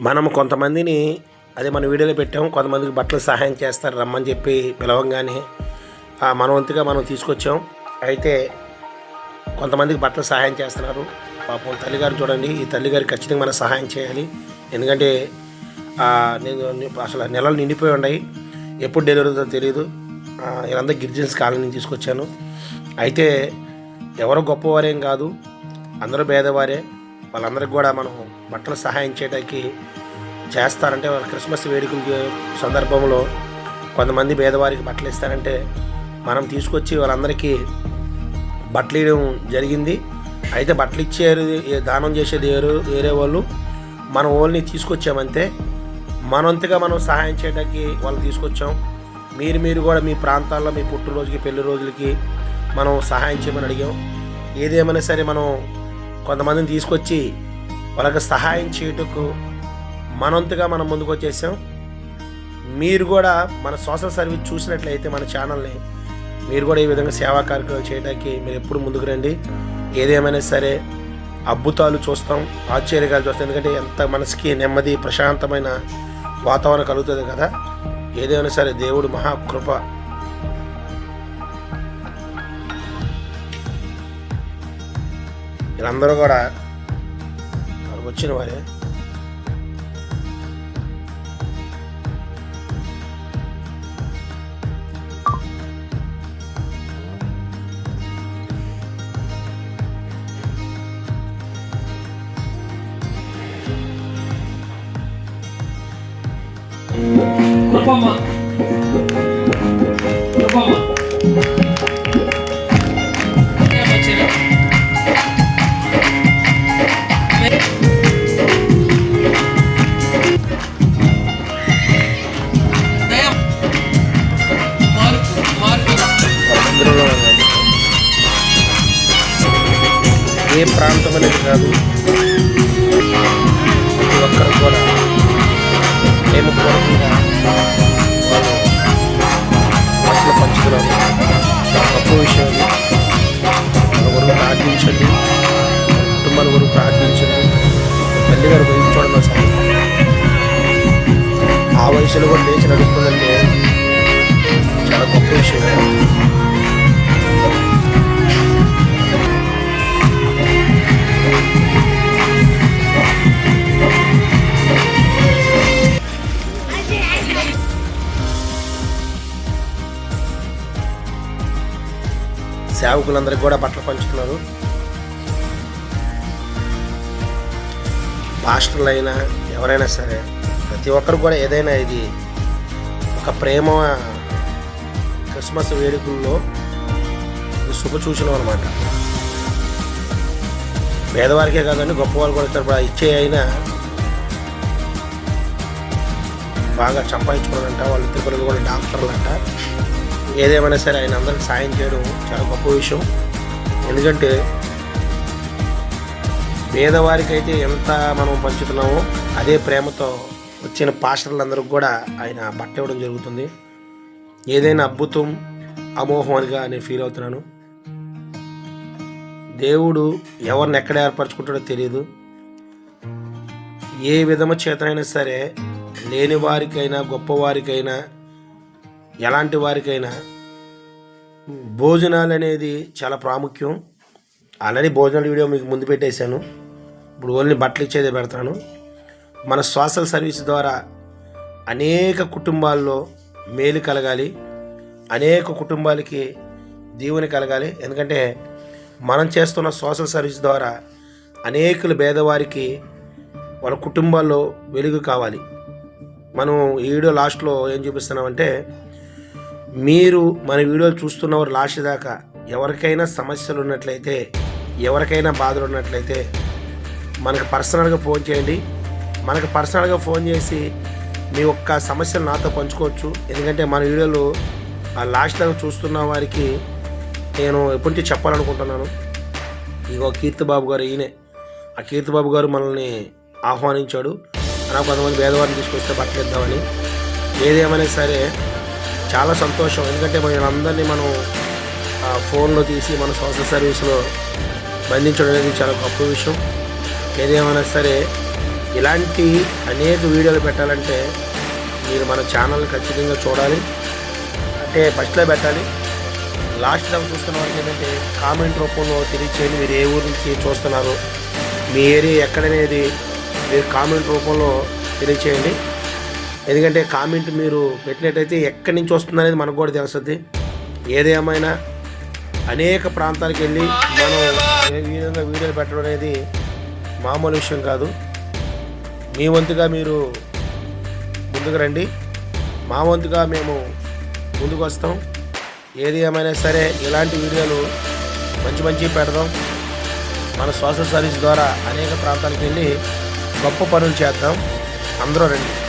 మనం కొంతమందిని అదే మన వీడియోలో పెట్టాం కొంతమందికి బట్టలు సహాయం చేస్తారు రమ్మని చెప్పి పిలవంగానే మనవంతుగా మన వంతుగా మనం తీసుకొచ్చాం. అయితే కొంతమందికి బట్టలు సహాయం చేస్తున్నారు. పాపం తల్లిగారు చూడండి ఈ తల్లిగారికి ఖచ్చితంగా మనం సహాయం చేయాలి. ఎందుకంటే నేను అసలు నెలలు నిండిపోయి ఉన్నాయి. ఎప్పుడు డెలివరీ అవుతుందో తెలియదు ఆ, వీళ్ళందరూ గిరిజన్స్ కాలనీ తీసుకొచ్చాను. అయితే ఎవరు గొప్పవారేం కాదు అందరూ పేదవారే. వాళ్ళందరికి కూడా మనం బట్టలు సహాయం చేయడానికి చేస్తారంటే వాళ్ళ క్రిస్మస్ వేడుకల సందర్భంలో కొంతమంది పేదవారికి బట్టలు ఇస్తారంటే మనం తీసుకొచ్చి వాళ్ళందరికీ బట్టలు ఇవ్వడం జరిగింది. అయితే బట్టలు ఇచ్చేరు ఏ దానం చేసేది వేరు వేరే వాళ్ళు మనం ఓన్లీ తీసుకొచ్చామంతే మనంతగా మనం సహాయం చేయడానికి వాళ్ళు తీసుకొచ్చాం. మీరు మీరు కూడా మీ ప్రాంతాల్లో మీ పుట్టినరోజుకి పెళ్ళి రోజులకి మనం సహాయం చేయమని అడిగాం. ఏదేమైనా సరే మనం కొంతమందిని తీసుకొచ్చి వాళ్ళకి సహాయం చేయుటకు మనంతుగా మనం ముందుకు వచ్చేసాం మీరు కూడా మన సోషల్ సర్వీస్ చూసినట్లయితే మన ఛానల్ని మీరు కూడా ఈ విధంగా సేవా కార్యక్రమాలు చేయడానికి మీరు ఎప్పుడు ముందుకు రండి. ఏదేమైనా సరే అద్భుతాలు చూస్తాం ఆశ్చర్యకాలు చూస్తాం. ఎందుకంటే ఎంత మనసుకి నెమ్మది ప్రశాంతమైన వాతావరణం కలుగుతుంది కదా. ఏదైనా సరే దేవుడు మహాకృప వీళ్ళందరూ కూడా వాళ్ళకి వచ్చిన వారే. కృపమ్మ కృపమ్మ. ఏ ప్రాంతం అనేది కాదు. ప్రతి ఒక్కరు కూడా ప్రేమపూర్వకంగా వాళ్ళు బట్టలు పంచుతున్నారు గొప్ప విషయం మన వరకు ప్రార్థించండి. కుటుంబాల వరకు ప్రార్థించండి. తల్లి గారు గురించి చూడండి సార్ ఆ వయసులో కూడా లేచి నడుస్తుందంటే చాలా గొప్ప విషయం. సేవకులందరికీ కూడా బట్టలు పంచుతున్నారు. పాస్టర్లు అయినా ఎవరైనా సరే ప్రతి ఒక్కరు కూడా ఏదైనా ఇది ఒక ప్రేమ క్రిస్మస్ వేడుకల్లో శుభ సూచన అనమాట పేదవారికే కాదండి గొప్పవారు కూడా ఇక్కడ ఇచ్చే అయినా బాగా సంపాదించుకోవాలంట వాళ్ళ ఇద్దరు పిల్లలు కూడా డాక్టర్లు అంట ఏదేమైనా సరే ఆయన అందరికి సాయం చేయడం చాలా గొప్ప విషయం. ఎందుకంటే పేదవారికి అయితే ఎంత మనం పంచుతున్నామో అదే ప్రేమతో వచ్చిన పాస్టర్లందరికీ కూడా ఆయన బట్ట ఇవ్వడం జరుగుతుంది. ఏదైనా అద్భుతం అమోహమనిగా నేను ఫీల్ అవుతున్నాను. దేవుడు ఎవరిని ఎక్కడ ఏర్పరచుకుంటాడో తెలియదు ఏ విధము చేతనైనా సరే లేని వారికైనా గొప్పవారికైనా ఎలాంటి వారికైనా భోజనాలు అనేది చాలా ప్రాముఖ్యం. ఆల్రెడీ భోజనాల వీడియో మీకు ముందు పెట్టేశాను. ఇప్పుడు ఓన్లీ బట్టలు ఇచ్చేదే పెడతాను. మన సోషల్ సర్వీస్ ద్వారా అనేక కుటుంబాల్లో మేలు కలగాలి. అనేక కుటుంబాలకి దీవెన కలగాలి. ఎందుకంటే మనం చేస్తున్న సోషల్ సర్వీస్ ద్వారా అనేకులు పేదవారికి వాళ్ళ కుటుంబాల్లో వెలుగు కావాలి. మనం ఈ వీడియో లాస్ట్లో ఏం చూపిస్తున్నామంటే మీరు మన వీడియోలు చూస్తున్నవారు లాస్ట్ దాకా ఎవరికైనా సమస్యలు ఉన్నట్లయితే ఎవరికైనా బాధలు ఉన్నట్లయితే మనకు పర్సనల్గా ఫోన్ చేయండి. మనకు పర్సనల్గా ఫోన్ చేసి మీ ఒక్క సమస్యలు నాతో పంచుకోవచ్చు. ఎందుకంటే మన వీడియోలు ఆ లాస్ట్ దాకా చూస్తున్న వారికి నేను ఎప్పటి నుంచి చెప్పాలనుకుంటున్నాను. ఇగో కీర్తిబాబు గారు ఈయనే. ఆ కీర్తిబాబు గారు మనల్ని ఆహ్వానించాడు. అలా కొంతమంది పేదవారిని తీసుకొస్తే బట్టలు ఏదేమైనా సరే చాలా సంతోషం. ఎందుకంటే మన అందరినీ మనం ఆ, ఫోన్లో తీసి మన సోషల్ సర్వీస్లో బంధించడం అనేది చాలా గొప్ప విషయం. ఏదేమైనా సరే ఇలాంటి అనేక వీడియోలు పెట్టాలంటే మీరు మన ఛానల్ ఖచ్చితంగా చూడాలి. అంటే ఫస్ట్లో పెట్టాలి. లాస్ట్ టైం చూస్తున్న వారికి ఏంటంటే కామెంట్ రూపంలో తెలియచేయండి మీరు ఏ ఊరు నుంచి చూస్తున్నారు. మీ ఏరియా ఎక్కడనేది మీరు కామెంట్ రూపంలో తెలియచేయండి. ఎందుకంటే కామెంట్ మీరు పెట్టినట్టయితే ఎక్కడి నుంచి వస్తుందనేది మనకు కూడా తెలుస్తుంది. ఏదేమైనా అనేక ప్రాంతాలకు వెళ్ళి మనం ఏ విధంగా వీడియోలు పెట్టడం అనేది మామూలు విషయం కాదు. మీ వంతుగా మీరు ముందుకు రండి. మా వంతుగా మేము ముందుకు వస్తాం. ఏది ఏమైనా సరే ఇలాంటి వీడియోలు మంచి మంచి పెడదాం. మన సోషల్ సర్వీస్ ద్వారా అనేక ప్రాంతాలకు వెళ్ళి గొప్ప పనులు చేద్దాం. అందరూ రండి.